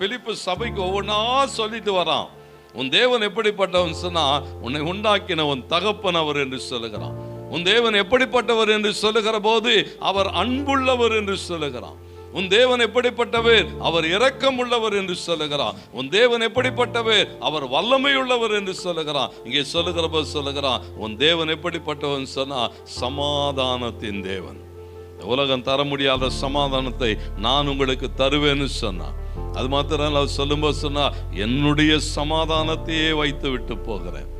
பிலிப்பு சபைக்கு ஒவ்வொன்றா சொல்லிட்டு வரான். உன் தேவன் எப்படிப்பட்டவன் சொன்னா உன்னை உண்டாக்கின உன் தகப்பன் அவர் என்று சொல்லுகிறான். உன் தேவன் எப்படிப்பட்டவர் என்று சொல்லுகிற போது அவர் அன்புள்ளவர் என்று சொல்லுகிறான். உன் தேவன் எப்படிப்பட்டவர்? அவர் இரக்கம் உள்ளவர் என்று சொல்லுகிறான். உன் தேவன் எப்படிப்பட்டவர்? அவர் வல்லமையுள்ளவர் என்று சொல்லுகிறான். இங்கே சொல்லுகிற போது சொல்லுகிறான் உன் தேவன் எப்படிப்பட்டவன் சொன்னா சமாதானத்தின் தேவன். உலகம் தர முடியாத சமாதானத்தை நான் உங்களுக்கு தருவேன்னு சொன்னான். அது மாத்திரம் இல்ல, அவர் சொல்லும்போது சொன்னா என்னுடைய சமாதானத்தையே வைத்து விட்டு போகிறேன்.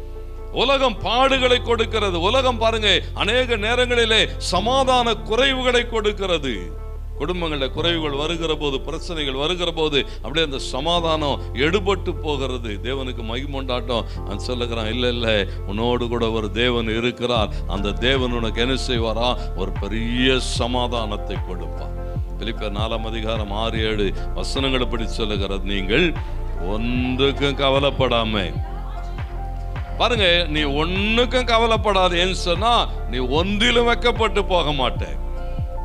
உலகம் பாடுகளை கொடுக்கிறது. உலகம் பாருங்க அநேக நேரங்களிலே சமாதான குறைவுகளை கொடுக்கிறது. குடும்பங்களில் குறைவுகள் வருகிற போது பிரச்சனைகள் வருகிற போது அப்படியே அந்த சமாதானம் எடுபட்டு போகிறது. தேவனுக்கு மகிமொண்டாட்டம் அவன் சொல்லுகிறான் இல்லை இல்லை உன்னோடு கூட ஒரு தேவன் இருக்கிறார். அந்த தேவன் உனக்கு என்ன செய்வாரா? ஒரு பெரிய சமாதானத்தை கொடுப்பான் பிலிப்பியர் நாலாம் அதிகாரம் ஆறு ஏழு வசனங்களை படி சொல்லுகிறது. நீங்கள் ஒன்றுக்கும் கவலைப்படாம பாருங்க நீ ஒன்றுக்கும் கவலைப்படாது கவலைப்படாதேன்னு சொன்னா நீ ஒன்றிலும் வைக்கப்பட்டு போக மாட்டேன்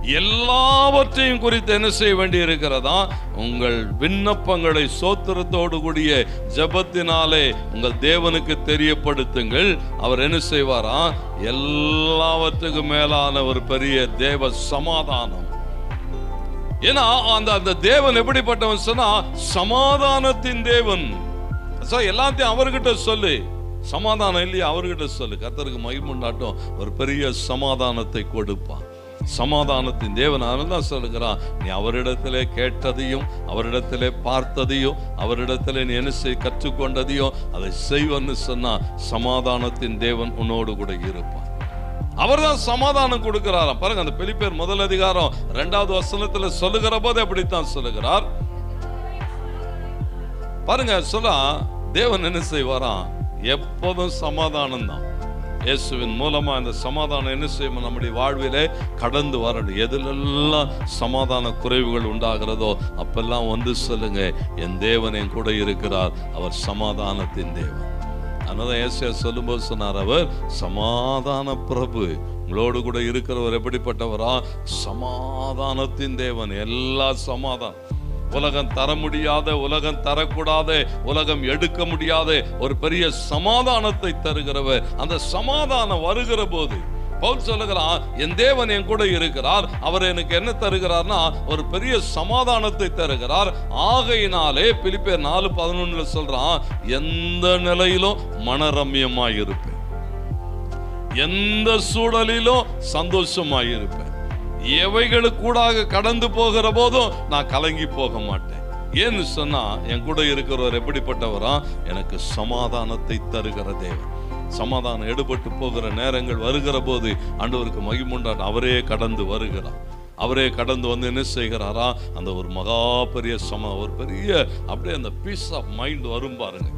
எல்லாவற்றையும் குறித்து என்ன செய்ய வேண்டி இருக்கிறதா? உங்கள் விண்ணப்பங்களை சோத்திரத்தோடு கூடிய ஜெபத்தினாலே உங்கள் தேவனுக்கு தெரியப்படுத்துங்கள். அவர் என்ன செய்வாரா? எல்லாவற்றுக்கும் மேலான ஒரு பெரிய தேவ சமாதானம். ஏன்னா அந்த அந்த தேவன் எப்படிப்பட்டவன் சொன்னா சமாதானத்தின் தேவன். சார் எல்லாத்தையும் அவர்கிட்ட சொல்லு. சமாதானம் இல்லையா? அவர்கிட்ட சொல்லு. கத்தருக்கு மகிமுண்டாட்டம் ஒரு பெரிய சமாதானத்தை கொடுப்பான். சமாதானத்தின் தேவன் தான் சொல்லுகிறான் நீ அவரிடத்திலே கேட்டதையும் அவரிடத்திலே பார்த்ததையும் அவரிடத்திலே நீ என்ன செய் கற்றுக்கொண்டதையும் அதை செய்வன்னு சொன்னா சமாதானத்தின் தேவன் உன்னோடு கூட இருப்பான். அவர்தான் சமாதானம் கொடுக்கிறாராம். பாருங்க அந்த பெலிப்பேர் முதல் அதிகாரம் ரெண்டாவது வசனத்துல சொல்லுகிற போது அப்படித்தான் சொல்லுகிறார். பாருங்க சொல்ல தேவன் என்ன செய்வாராம்? எப்போதும் சமாதானம் தான் இயேசுவின் மூலமா இந்த சமாதானம் என்ன செய்யும்? நம்முடைய வாழ்விலே கடந்து வரணும். எதுலெல்லாம் சமாதான குறைவுகள் உண்டாகிறதோ அப்பெல்லாம் வந்து சொல்லுங்க என் தேவன் என் கூட இருக்கிறார். அவர் சமாதானத்தின் தேவன். அதனால ஏசியா சொல்லும்போது சொன்னார் அவர் சமாதான பிரபு. உங்களோடு கூட இருக்கிறவர் எப்படிப்பட்டவரா? சமாதானத்தின் தேவன். எல்லா சமாதானம். உலகம் தர முடியாத உலகம் தரக்கூடாத உலகம் எடுக்க முடியாத ஒரு பெரிய சமாதானத்தை தருகிறவர். அந்த சமாதானம் வருகிற போது பவுல் சொல்லுகிறான் என் தேவன் என் கூட இருக்கிறார். அவர் எனக்கு என்ன தருகிறார்னா ஒரு பெரிய சமாதானத்தை தருகிறார். ஆகையினாலே பிலிப்பேர் நாலு பதினொன்னுல சொல்றான் எந்த நிலையிலும் மனரம்யமாய் இருப்பேன் எந்த சூழலிலும் சந்தோஷமாய் இருப்பேன் எவைகளுக்கூடாக கடந்து போகிற போதும் நான் கலங்கி போக மாட்டேன். ஏன்னு சொன்னா என் கூட இருக்கிறவர் எப்படிப்பட்டவரா? எனக்கு சமாதானத்தை தருகிற தேவன். சமாதானம் எடுபட்டு போகிற நேரங்கள் வருகிற போது ஆண்டவருக்கு மகிமுண்டான் அவரே கடந்து வருகிறார். அவரே கடந்து வந்து என்ன செய்கிறாரா? அந்த ஒரு மகா பெரிய சம ஒரு பெரிய அப்படியே அந்த பீஸ் ஆஃப் மைண்ட் வரும் பாருங்க.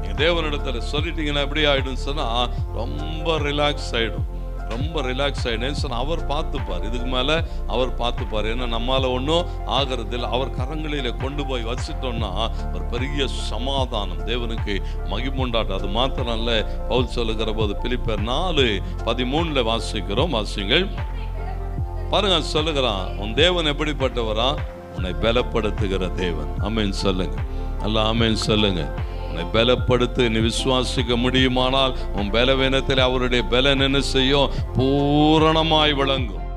நீங்கள் தேவனிடத்தில் சொல்லிட்டீங்கன்னா எப்படி ஆகிடும் சொன்னால் ரொம்ப ரிலாக்ஸ் ஆகிடும் ரொம்ப ரிலாக்ஸ் ஆயிடும் சொன்னா அவர் பார்த்துப்பார். இதுக்கு மேலே அவர் பார்த்துப்பார். ஏன்னா நம்மால் ஒன்றும் ஆகிறதில்ல. அவர் கரங்களில் கொண்டு போய் வச்சுட்டோம்னா ஒரு பெரிய சமாதானம். தேவனுக்கு மகிமுண்டாட்டம் அது மாத்திரம் இல்லை பவுல் சொல்லுகிற போது பிலிப்பர் நாலு பதிமூணில் வாசிக்கிறோம். வாசிங்கள் பாருங்க சொல்லுகிறான் உன் தேவன் எப்படிப்பட்டவரா? உன்னை பலப்படுத்துகிற தேவன். அமேன் சொல்லுங்க. நல்லா அமேன் சொல்லுங்கள் உன்னை பலப்படுத்து நீ விசுவாசிக்க முடியுமானால் உன் பலவீனத்தில் அவருடைய பலன் என்ன செய்யும்? பூரணமாய் விளங்கும்.